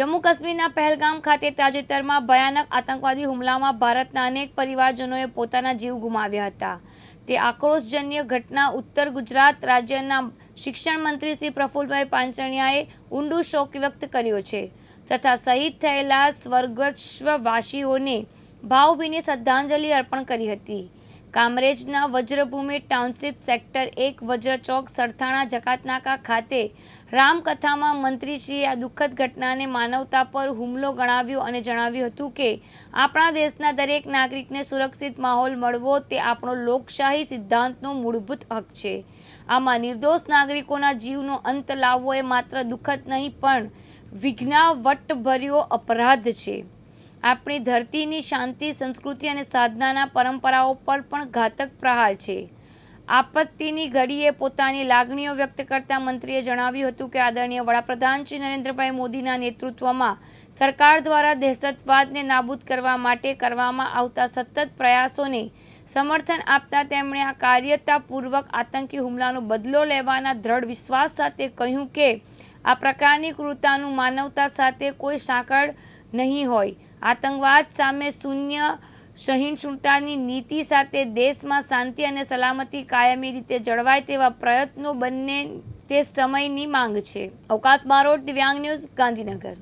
જમ્મુ કાશ્મીરના પહેલગામ ખાતે તાજેતરમાં ભયાનક આતંકવાદી હુમલામાં ભારતના અનેક પરિવારજનોએ પોતાના જીવ ગુમાવ્યા હતા. તે આક્રોશજન્ય ઘટના ઉત્તર ગુજરાત રાજ્યના શિક્ષણ મંત્રી શ્રી પ્રફુલભાઈ પાંચણિયાએ ઊંડું શોક વ્યક્ત કર્યો છે તથા શહીદ થયેલા સ્વર્ગસ્વવાસીઓને ભાવભીની શ્રદ્ધાંજલિ અર્પણ કરી હતી. કામરેજના વજ્રભૂમિ ટાઉનશીપ સેક્ટર એક વજ્ર ચોક સરથાણા જકાતનાકા ખાતે રામકથામાં મંત્રીશ્રીએ આ દુઃખદ ઘટનાને માનવતા પર હુમલો ગણાવ્યો અને જણાવ્યું હતું કે, આપણા દેશના દરેક નાગરિકને સુરક્ષિત માહોલ મળવો તે આપણો લોકશાહી સિદ્ધાંતનો મૂળભૂત હક છે. આમાં નિર્દોષ નાગરિકોના જીવનો અંત લાવવો એ માત્ર દુઃખદ નહીં, પણ વિઘ્નાવટભર્યો અપરાધ છે. આપણી ધરતીની શાંતિ, સંસ્કૃતિ અને સાધનાના પરંપરાઓ પર પણ ઘાતક પ્રહાર છે. આપત્તિની ઘડીએ પોતાની લાગણીઓ વ્યક્ત કરતા મંત્રીએ જણાવ્યું હતું કે આદરણીય વડાપ્રધાન શ્રી નરેન્દ્રભાઈ મોદીના નેતૃત્વમાં સરકાર દ્વારા દહેશતવાદને નાબૂદ કરવા માટે કરવામાં આવતા સતત પ્રયાસોને સમર્થન આપતા તેમણે આ કાર્યતાપૂર્વક આતંકી હુમલાનો બદલો લેવાના દ્રઢ વિશ્વાસ સાથે કહ્યું કે આ પ્રકારની ક્રૂરતાનું માનવતા સાથે કોઈ સાંકળ નહીં હોય. આતંકવાદ સામે શૂન્ય સહિષ્ણુતાની નીતિ સાથે દેશમાં શાંતિ અને સલામતી કાયમી રીતે જળવાય તેવા પ્રયત્નો બંને તે સમયની માંગ છે. અવકાશ બારોટ દિવ્યાંગ ન્યૂઝ ગાંધીનગર.